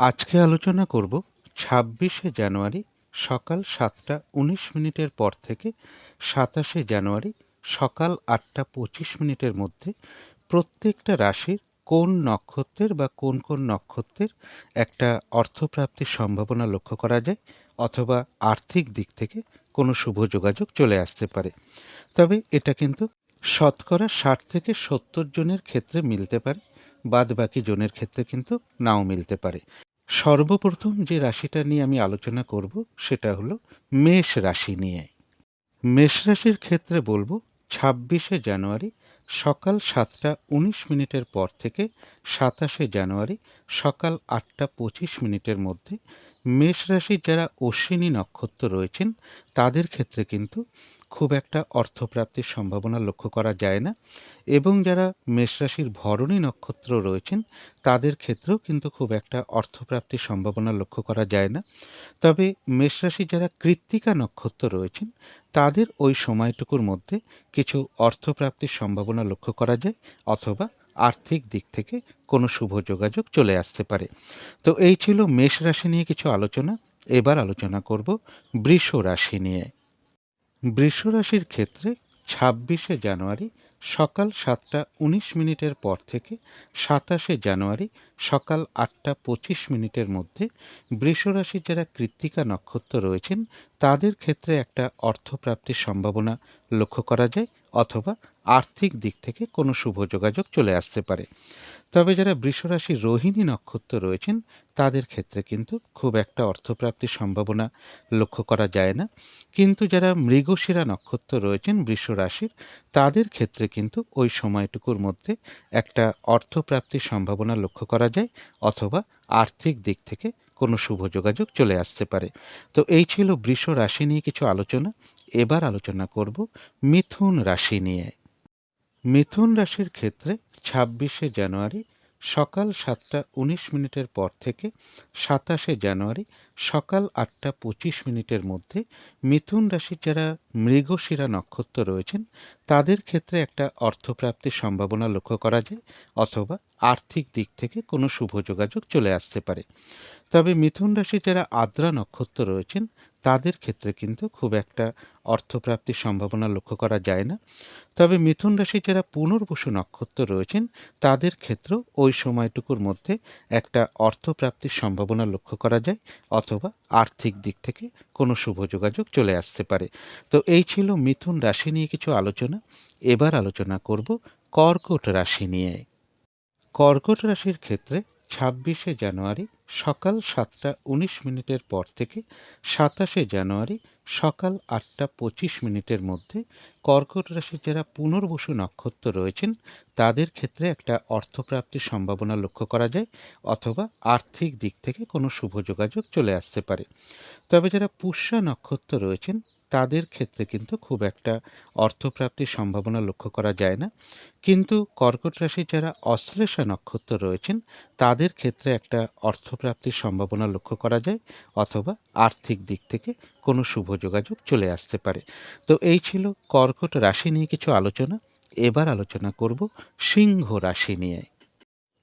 আজকে আলোচনা করব ছাব্বিশে জানুয়ারি সকাল সাতটা উনিশ মিনিটের পর থেকে সাতাশে জানুয়ারি সকাল আটটা পঁচিশ মিনিটের মধ্যে প্রত্যেকটা রাশির কোন নক্ষত্রের বা কোন কোন নক্ষত্রের একটা অর্থপ্রাপ্তির সম্ভাবনা লক্ষ্য করা যায় অথবা আর্থিক দিক থেকে কোনো শুভ যোগাযোগ চলে আসতে পারে। তবে এটা কিন্তু শতকরা ষাট থেকে সত্তর জনের ক্ষেত্রে মিলতে পারে বাদ বাকি জনের ক্ষেত্রে কিন্তু নাও মিলতে পারে। সর্বপ্রথম যে রাশিটা নিয়ে আমি আলোচনা করব, সেটা হলো মেষ রাশি নিয়ে। মেষ রাশির ক্ষেত্রে বলব, ছাব্বিশে জানুয়ারি সকাল সাতটা উনিশ মিনিটের পর থেকে সাতাশে জানুয়ারি সকাল আটটা পঁচিশ মিনিটের মধ্যে। মেষ রাশির যারা অশ্বিনী নক্ষত্র রয়েছেন, তাদের ক্ষেত্রে কিন্তু খুব একটা অর্থপ্রাপ্তির সম্ভাবনা লক্ষ্য করা যায় না এবং যারা মেষরাশির ভরণী নক্ষত্র রয়েছেন, তাদের ক্ষেত্রেও কিন্তু খুব একটা অর্থপ্রাপ্তির সম্ভাবনা লক্ষ্য করা যায় না। তবে মেষ রাশির যারা কৃত্তিকা নক্ষত্র রয়েছেন, তাদের ওই সময়টুকুর মধ্যে কিছু অর্থপ্রাপ্তির সম্ভাবনা লক্ষ্য করা যায় অথবা আর্থিক দিক থেকে কোনো শুভ যোগাযোগ চলে আসতে পারে। তো এই ছিল মেষ রাশি নিয়ে কিছু আলোচনা। এবার আলোচনা করব বৃষ রাশি নিয়ে। বৃষ রাশির ক্ষেত্রে ছাব্বিশে জানুয়ারি সকাল সাতটা উনিশ মিনিটের পর থেকে সাতাশে জানুয়ারি সকাল আটটা পঁচিশ মিনিটের মধ্যে বৃষ রাশির যারা কৃত্তিকা নক্ষত্র রয়েছেন, তাদের ক্ষেত্রে একটা অর্থপ্রাপ্তির সম্ভাবনা লক্ষ্য করা যায় অথবা আর্থিক দিক থেকে কোনো শুভ যোগাযোগ চলে আসতে পারে। তবে যারা বৃষরাশি রোহিণী নক্ষত্র রয়েছেন, তাদের ক্ষেত্রে কিন্তু খুব একটা অর্থপ্রাপ্তির সম্ভাবনা লক্ষ্য করা যায় না। কিন্তু যারা মৃগশিরা নক্ষত্র রয়েছেন বৃষরাশির, তাদের ক্ষেত্রে কিন্তু ওই সময়টুকুর মধ্যে একটা অর্থপ্রাপ্তির সম্ভাবনা লক্ষ্য করা যায় অথবা আর্থিক দিক থেকে কোনো শুভ যোগাযোগ চলে আসতে পারে। তো এই ছিল বৃষ রাশি নিয়ে কিছু আলোচনা। এবার আলোচনা করব মিথুন রাশি নিয়ে। মিথুন রাশির ক্ষেত্রে ছাব্বিশে জানুয়ারি সকাল সাতটা উনিশ মিনিটের পর থেকে সাতাশে জানুয়ারি সকাল আটটা পঁচিশ মিনিটের মধ্যে মিথুন রাশির যারা মৃগশিরা নক্ষত্র রয়েছেন, তাদের ক্ষেত্রে একটা অর্থপ্রাপ্তির সম্ভাবনা লক্ষ্য করা যায় অথবা আর্থিক দিক থেকে কোনো শুভ যোগাযোগ চলে আসতে পারে। তবে মিথুন রাশির যারা আদ্রা নক্ষত্র রয়েছেন তাদের ক্ষেত্রে কিন্তু খুব একটা অর্থপ্রাপ্তির সম্ভাবনা লক্ষ্য করা যায় না। তবে মিথুন রাশির যারা পুনর্বসু নক্ষত্র রয়েছেন, তাদের ক্ষেত্রেও ওই সময়টুকুর মধ্যে একটা অর্থপ্রাপ্তির সম্ভাবনা লক্ষ্য করা যায় অথবা আর্থিক দিক থেকে কোনো শুভ যোগাযোগ চলে আসতে পারে। তো এই ছিল মিথুন রাশি নিয়ে কিছু আলোচনা। এবার আলোচনা করব কর্কট রাশি নিয়ে। কর্কট রাশির ক্ষেত্রে ছাব্বিশে জানুয়ারি সকাল সাতটা উনিশ মিনিটের পর থেকে সাতাশে জানুয়ারি সকাল আটটা পঁচিশ মিনিটের মধ্যে কর্কট রাশির যারা পুনর্বসু নক্ষত্র রয়েছেন, তাদের ক্ষেত্রে একটা অর্থপ্রাপ্তির সম্ভাবনা লক্ষ্য করা যায় অথবা আর্থিক দিক থেকে কোনো শুভ যোগাযোগ চলে আসতে পারে। তবে যারা পুষ্যা নক্ষত্র রয়েছেন তাদের ক্ষেত্রে কিন্তু খুব একটা অর্থপ্রাপ্তির সম্ভাবনা লক্ষ্য করা যায় না। কিন্তু কর্কট রাশি যারা অশ্লেষা নক্ষত্র রয়েছেন, তাদের ক্ষেত্রে একটা অর্থপ্রাপ্তির সম্ভাবনা লক্ষ্য করা যায় অথবা আর্থিক দিক থেকে কোনো শুভ যোগাযোগ চলে আসতে পারে। তো এই ছিল কর্কট রাশি নিয়ে কিছু আলোচনা। এবার আলোচনা করব সিংহ রাশি নিয়ে।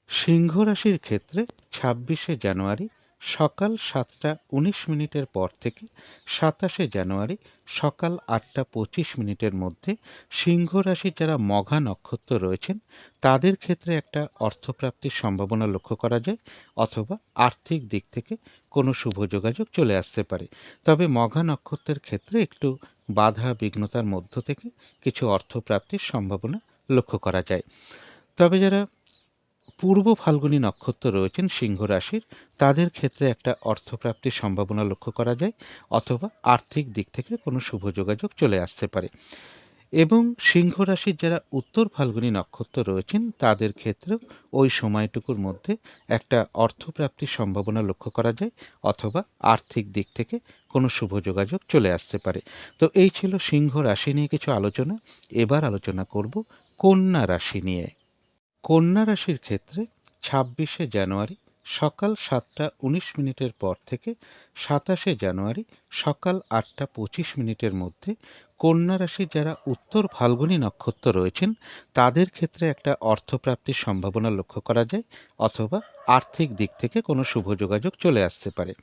সিংহ রাশির ক্ষেত্রে ছাব্বিশে জানুয়ারি সকাল সাতটা উনিশ মিনিটের পর থেকে সাতাশে জানুয়ারি সকাল আটটা পঁচিশ মিনিটের মধ্যে সিংহ রাশির যারা মঘা নক্ষত্র রয়েছেন, তাদের ক্ষেত্রে একটা অর্থপ্রাপ্তির সম্ভাবনা লক্ষ্য করা যায় অথবা আর্থিক দিক থেকে কোনো শুভ যোগাযোগ চলে আসতে পারে। তবে মঘা নক্ষত্রের ক্ষেত্রে একটু বাধা বিঘ্নতার মধ্য থেকে কিছু অর্থপ্রাপ্তির সম্ভাবনা লক্ষ্য করা যায়। তবে যারা পূর্ব ফাল্গুনী নক্ষত্র রয়েছেন সিংহ রাশির। তাদের ক্ষেত্রে একটা অর্থপ্রাপ্তির সম্ভাবনা লক্ষ্য করা যায়, অথবা আর্থিক দিক থেকে কোনো শুভ যোগাযোগ চলে আসতে পারে। এবং সিংহ রাশির যারা উত্তর ফাল্গুনী নক্ষত্র রয়েছেন, তাদের ক্ষেত্রেও ওই সময়টুকুর মধ্যে একটা অর্থপ্রাপ্তির সম্ভাবনা লক্ষ্য করা যায়, অথবা আর্থিক দিক থেকে কোনো শুভ যোগাযোগ চলে আসতে পারে। তো এই ছিল সিংহ রাশি নিয়ে কিছু আলোচনা। এবার আলোচনা করব কন্যা রাশি নিয়ে। কন্যা রাশির ক্ষেত্রে ছাব্বিশে জানুয়ারি সকাল সাতটা উনিশ মিনিটের পর থেকে সাতাশে জানুয়ারি সকাল আটটা পঁচিশ মিনিটের মধ্যে কন্যা রাশির যারা উত্তর ফাল্গুনী নক্ষত্র রয়েছেন, তাদের ক্ষেত্রে একটা অর্থপ্রাপ্তির সম্ভাবনা লক্ষ্য করা যায় অথবা আর্থিক দিক থেকে কোনো শুভ যোগাযোগ চলে আসতে পারে।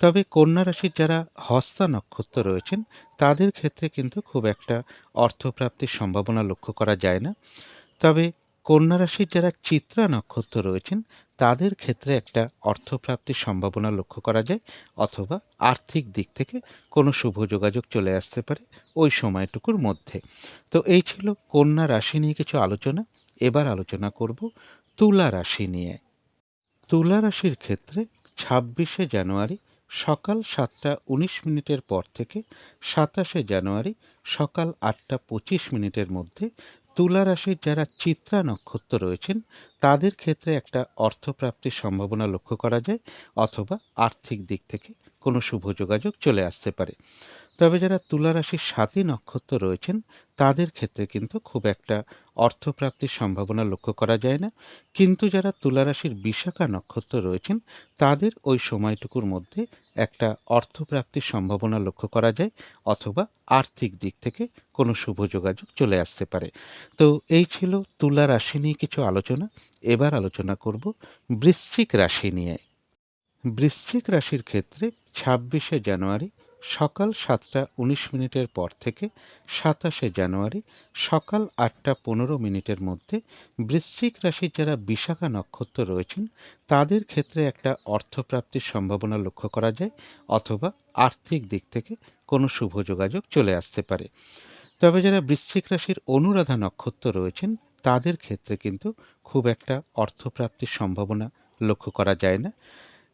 তবে কন্যা রাশির যারা হস্তা নক্ষত্র রয়েছেন, তাদের ক্ষেত্রে কিন্তু খুব একটা অর্থপ্রাপ্তির সম্ভাবনা লক্ষ্য করা যায় না। তবে কন্যা রাশির যারা চিত্রা নক্ষত্র রয়েছেন, তাদের ক্ষেত্রে একটা অর্থপ্রাপ্তির সম্ভাবনা লক্ষ্য করা যায় অথবা আর্থিক দিক থেকে কোনো শুভ যোগাযোগ চলে আসতে পারে ওই সময়টুকুর মধ্যে। তো এই ছিল কন্যা রাশি নিয়ে কিছু আলোচনা। এবার আলোচনা করব তুলা রাশি নিয়ে। তুলা রাশির ক্ষেত্রে ছাব্বিশে জানুয়ারি সকাল সাতটা উনিশ মিনিটের পর থেকে সাতাশে জানুয়ারি সকাল আটটা পঁচিশ মিনিটের মধ্যে তুলা রাশির যারা চিত্রা নক্ষত্র রয়েছেন, তাদের ক্ষেত্রে একটা অর্থপ্রাপ্তির সম্ভাবনা লক্ষ্য করা যায়, অথবা আর্থিক দিক থেকে কোনো শুভ যোগাযোগ চলে আসতে পারে। তবে যারা তুলা রাশির সাতী নক্ষত্র রয়েছেন, তাদের ক্ষেত্রে কিন্তু খুব একটা অর্থপ্রাপ্তির সম্ভাবনা লক্ষ্য করা যায় না। কিন্তু যারা তুলা রাশির বিশাখা নক্ষত্র রয়েছেন, তাদের ওই সময়টুকুর মধ্যে একটা অর্থপ্রাপ্তির সম্ভাবনা লক্ষ্য করা যায় অথবা আর্থিক দিক থেকে কোনো শুভ যোগাযোগ চলে আসতে পারে। তো এই ছিল তুলা রাশি নিয়ে কিছু আলোচনা। এবার আলোচনা করব বৃশ্চিক রাশি নিয়ে। বৃশ্চিক রাশির ক্ষেত্রে ছাব্বিশে জানুয়ারি সকাল সাতটা উনিশ মিনিটের পর থেকে সাতাশে জানুয়ারি সকাল আটটা পনেরো মিনিটের মধ্যে বৃশ্চিক রাশির যারা বিশাখা নক্ষত্র রয়েছেন, তাদের ক্ষেত্রে একটা অর্থপ্রাপ্তির সম্ভাবনা লক্ষ্য করা যায় অথবা আর্থিক দিক থেকে কোনো শুভ যোগাযোগ চলে আসতে পারে। তবে যারা বৃশ্চিক রাশির অনুরাধা নক্ষত্র রয়েছেন, তাদের ক্ষেত্রে কিন্তু খুব একটা অর্থপ্রাপ্তির সম্ভাবনা লক্ষ্য করা যায় না।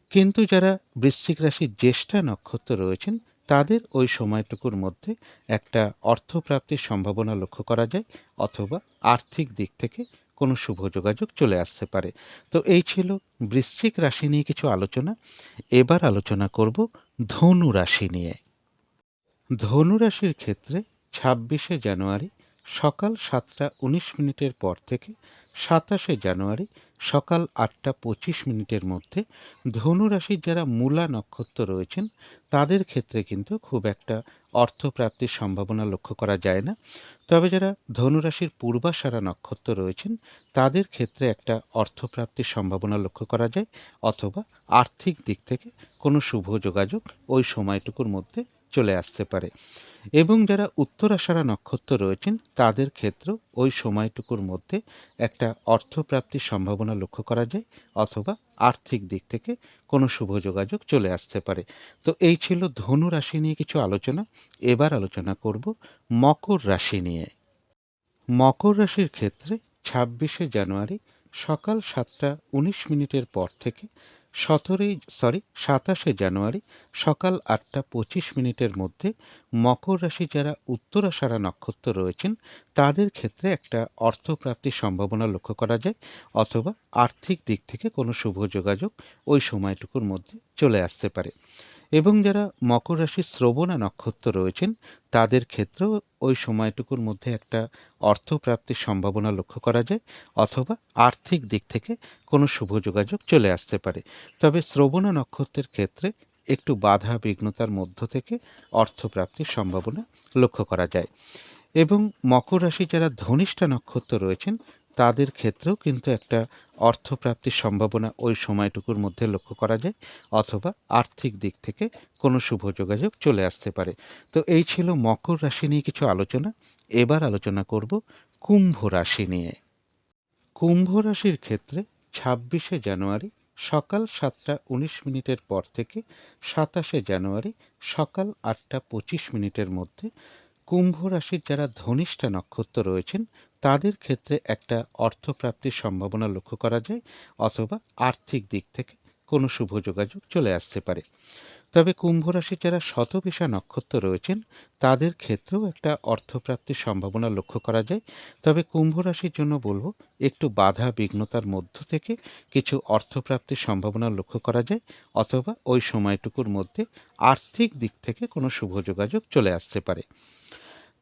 কিন্তু যারা বৃশ্চিক রাশির জ্যেষ্ঠা নক্ষত্র রয়েছেন তাদের ওই সময়টুকুর মধ্যে একটা অর্থপ্রাপ্তির সম্ভাবনা লক্ষ্য করা যায় অথবা আর্থিক দিক থেকে কোনো শুভ যোগাযোগ চলে আসতে পারে। তো এই ছিল বৃশ্চিক রাশি নিয়ে কিছু আলোচনা। এবার আলোচনা করব ধনু রাশি নিয়ে। ধনু রাশির ক্ষেত্রে ছাব্বিশে জানুয়ারি সকাল সাতটা উনিশ মিনিটের পর থেকে সাতাশে জানুয়ারি সকাল আটটা পঁচিশ মিনিটের মধ্যে ধনু রাশির যারা মূলা নক্ষত্র রয়েছেন, তাদের ক্ষেত্রে কিন্তু খুব একটা অর্থপ্রাপ্তির সম্ভাবনা লক্ষ্য করা যায় না। তবে যারা ধনুরাশির পূর্বাশারা নক্ষত্র রয়েছেন, তাদের ক্ষেত্রে একটা অর্থপ্রাপ্তির সম্ভাবনা লক্ষ্য করা যায়, অথবা আর্থিক দিক থেকে কোনো শুভ যোগাযোগ ওই সময়টুকুর মধ্যে চলে আসতে পারে। এবং যারা উত্তরাষাঢ়া নক্ষত্র রয়েছেন, তাদের ক্ষেত্রেও ওই সময়টুকুর মধ্যে একটা অর্থপ্রাপ্তির সম্ভাবনা লক্ষ্য করা যায় অথবা আর্থিক দিক থেকে কোনো শুভ যোগাযোগ চলে আসতে পারে। তো এই ছিল ধনু রাশি নিয়ে কিছু আলোচনা। এবার আলোচনা করব মকর রাশি নিয়ে। মকর রাশির ক্ষেত্রে ছাব্বিশে জানুয়ারি সকাল সাতটা উনিশ মিনিটের পর থেকে সতেরোই সরি সাতাশে জানুয়ারি সকাল আটটা পঁচিশ মিনিটের মধ্যে মকর রাশি যারা উত্তরাষাঢ়া নক্ষত্র রয়েছেন, তাদের ক্ষেত্রে একটা অর্থপ্রাপ্তির সম্ভাবনা লক্ষ্য করা যায় অথবা আর্থিক দিক থেকে কোনো শুভ যোগাযোগ ওই সময়টুকুর মধ্যে চলে আসতে পারে। এবং যারা মকর রাশির শ্রবণা নক্ষত্র রয়েছেন, তাদের ক্ষেত্রেও ওই সময়টুকুর মধ্যে একটা অর্থপ্রাপ্তির সম্ভাবনা লক্ষ্য করা যায় অথবা আর্থিক দিক থেকে কোনো শুভ যোগাযোগ চলে আসতে পারে। তবে শ্রবণা নক্ষত্রের ক্ষেত্রে একটু বাধা বিঘ্নতার মধ্য থেকে অর্থপ্রাপ্তির সম্ভাবনা লক্ষ্য করা যায়। এবং মকর রাশি যারা ধনিষ্ঠা নক্ষত্র রয়েছেন তাদের ক্ষেত্রেও কিন্তু একটা অর্থপ্রাপ্তির সম্ভাবনা ওই সময়টুকুর মধ্যে লক্ষ্য করা যায় অথবা আর্থিক দিক থেকে কোনো শুভ যোগাযোগ চলে আসতে পারে। তো এই ছিল মকর রাশি নিয়ে কিছু আলোচনা। এবার আলোচনা করব কুম্ভ রাশি নিয়ে। কুম্ভ রাশির ক্ষেত্রে ছাব্বিশে জানুয়ারি সকাল সাতটা উনিশ মিনিটের পর থেকে সাতাশে জানুয়ারি সকাল আটটা পঁচিশ মিনিটের মধ্যে কুম্ভ রাশির যারা ধনিষ্ঠা নক্ষত্র রয়েছেন তাদের ক্ষেত্রে একটা অর্থপ্রাপ্তির সম্ভাবনা লক্ষ্য করা যায় অথবা আর্থিক দিক থেকে কোনো শুভ যোগাযোগ চলে আসতে পারে। তবে কুম্ভ রাশির যারা শতবিশা নক্ষত্র রয়েছেন, তাদের ক্ষেত্রেও একটা অর্থপ্রাপ্তির সম্ভাবনা লক্ষ্য করা যায়। তবে কুম্ভ রাশির জন্য বলব, একটু বাধা বিঘ্নতার মধ্য থেকে কিছু অর্থপ্রাপ্তির সম্ভাবনা লক্ষ্য করা যায় অথবা ওই সময়টুকুর মধ্যে আর্থিক দিক থেকে কোনো শুভ যোগাযোগ চলে আসতে পারে।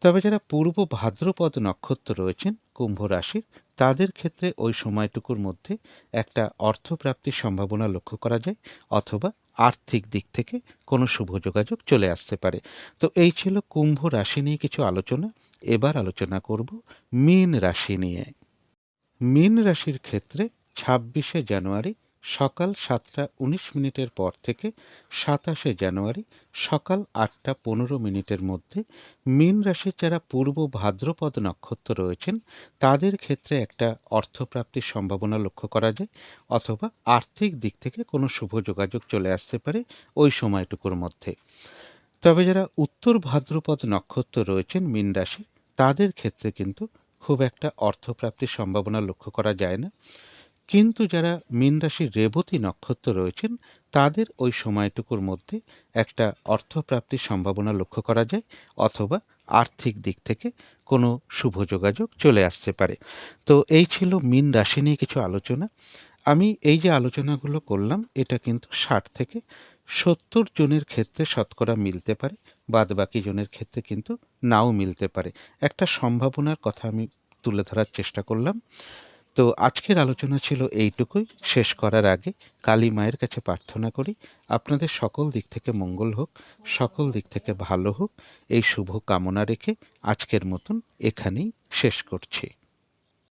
তবে যারা পূর্ব ভাদ্রপদ নক্ষত্র রয়েছেন, কুম্ভ রাশির, তাদের ক্ষেত্রে ওই সময়টুকুর মধ্যে একটা অর্থপ্রাপ্তির সম্ভাবনা লক্ষ্য করা যায় অথবা আর্থিক দিক থেকে কোনো শুভ যোগাযোগ চলে আসতে পারে। তো এই ছিল কুম্ভ রাশি নিয়ে কিছু আলোচনা। এবার আলোচনা করব মীন রাশি নিয়ে। মীন রাশির ক্ষেত্রে ছাব্বিশে জানুয়ারি সকাল সাতটা উনিশ মিনিটের পর থেকে সাতাশে জানুয়ারি সকাল আটটা পনেরো মিনিটের মধ্যে মীন রাশির যারা পূর্ব ভাদ্রপদ নক্ষত্র রয়েছেন, তাদের ক্ষেত্রে একটা অর্থপ্রাপ্তির সম্ভাবনা লক্ষ্য করা যায় অথবা আর্থিক দিক থেকে কোনো শুভ যোগাযোগ চলে আসতে পারে ওই সময়টুকুর মধ্যে। তবে যারা উত্তর ভাদ্রপদ নক্ষত্র রয়েছেন মীন রাশি, তাদের ক্ষেত্রে কিন্তু খুব একটা অর্থপ্রাপ্তির সম্ভাবনা লক্ষ্য করা যায় না। কিন্তু যারা মীন রাশির রেবতী নক্ষত্র রয়েছেন, তাদের ওই সময়টুকুর মধ্যে একটা অর্থপ্রাপ্তির সম্ভাবনা লক্ষ্য করা যায় অথবা আর্থিক দিক থেকে কোনো শুভ যোগাযোগ চলে আসতে পারে। তো এই ছিল মীন রাশি নিয়ে কিছু আলোচনা। আমি এই যে আলোচনাগুলো করলাম, এটা কিন্তু ষাট থেকে সত্তর জনের ক্ষেত্রে শতকরা মিলতে পারে বাদ বাকি জনের ক্ষেত্রে কিন্তু নাও মিলতে পারে। একটা সম্ভাবনার কথা আমি তুলে ধরার চেষ্টা করলাম। তো আজকের আলোচনা ছিল এইটুকুই। শেষ করার আগে কালী মায়ের কাছে প্রার্থনা করি, আপনাদের সকল দিক থেকে মঙ্গল হোক, সকল দিক থেকে ভালো হোক। এই শুভ কামনা রেখে আজকের মতন এখানেই শেষ করছি।